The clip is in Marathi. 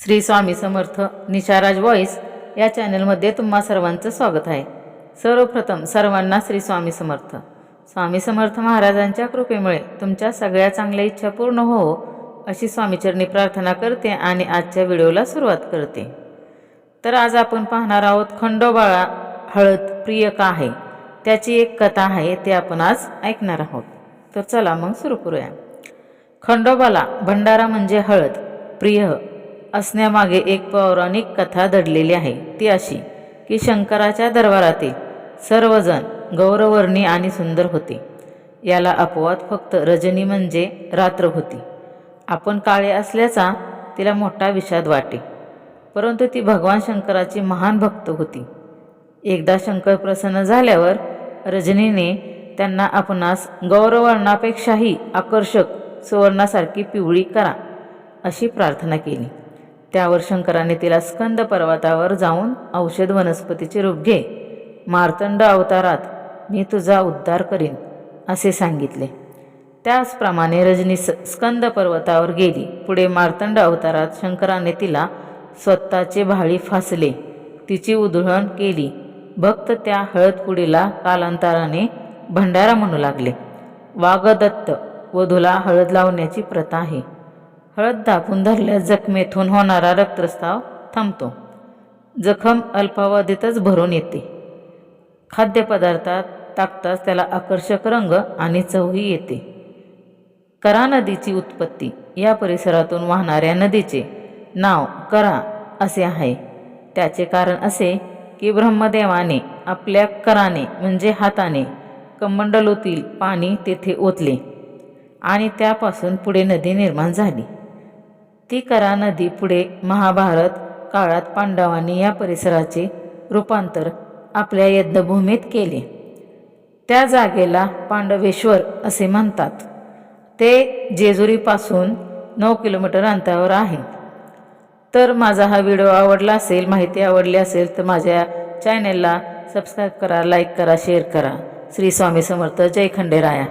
श्री स्वामी समर्थ निशाराज वॉईस या चॅनलमध्ये तुम्हा सर्वांचं स्वागत आहे. सर्वप्रथम सर्वांना श्री स्वामी समर्थ. स्वामी समर्थ महाराजांच्या कृपेमुळे तुमच्या सगळ्या चांगल्या इच्छा पूर्ण हो अशी स्वामीचरणी प्रार्थना करते आणि आजच्या व्हिडिओला सुरुवात करते. तर आज आपण पाहणार आहोत खंडोबाळा हळद प्रिय का आहे? त्याची एक कथा आहे ते आपण आज ऐकणार आहोत. तर चला मग सुरू करूया. खंडोबाला भंडारा म्हणजे हळद. प्रिय असण्यामागे एक पौराणिक कथा दडलेली आहे. ती अशी की शंकराच्या दरबारातील सर्वजण गौरवर्णी आणि सुंदर होते. याला अपवाद फक्त रजनी म्हणजे रात्र होती. आपण काळे असल्याचा तिला मोठा विषाद वाटे. परंतु ती भगवान शंकराची महान भक्त होती. एकदा शंकर प्रसन्न झाल्यावर रजनीने त्यांना आपणास गौरवर्णापेक्षाही आकर्षक सुवर्णासारखी पिवळी करा अशी प्रार्थना केली. त्यावर शंकराने तिला स्कंद पर्वतावर जाऊन औषध वनस्पतीचे रूप घे. मार्तंड अवतारात मी तुझा उद्धार करीन असे सांगितले. त्याचप्रमाणे रजनी स्कंद पर्वतावर गेली. पुढे मार्तंड अवतारात शंकराने तिला स्वतःचे भाळी फासले. तिची उधळण केली. भक्त त्या हळदपुडीला कालांतराने भंडारा म्हणू लागले. वाघदत्त वधूला हळद लावण्याची प्रथा आहे. हळद दाबून धरल्यास जखमेतून होणारा रक्तस्राव थांबतो. जखम अल्पावधीतच भरून येते. खाद्यपदार्थात टाकताच त्याला आकर्षक रंग आणि चवही येते. करा नदीची उत्पत्ती. या परिसरातून वाहणाऱ्या नदीचे नाव करा असे आहे. त्याचे कारण असे की ब्रह्मदेवाने आपल्या कराने म्हणजे हाताने कमंडलोतील पाणी तेथे ओतले आणि त्यापासून पुढे नदी निर्माण झाली. ती करा नदी पुढे महाभारत काळात पांडवांनी या परिसराचे रूपांतर आपल्या यज्ञभूमीत केले. त्या जागेला पांडवेश्वर असे म्हणतात. ते जेजुरीपासून नऊ किलोमीटर अंतरावर आहे. तर माझा हा व्हिडिओ आवडला असेल माहिती आवडली असेल तर माझ्या चॅनेलला सबस्क्राईब करा लाईक करा शेअर करा. श्री स्वामी समर्थ जय खंडेराया.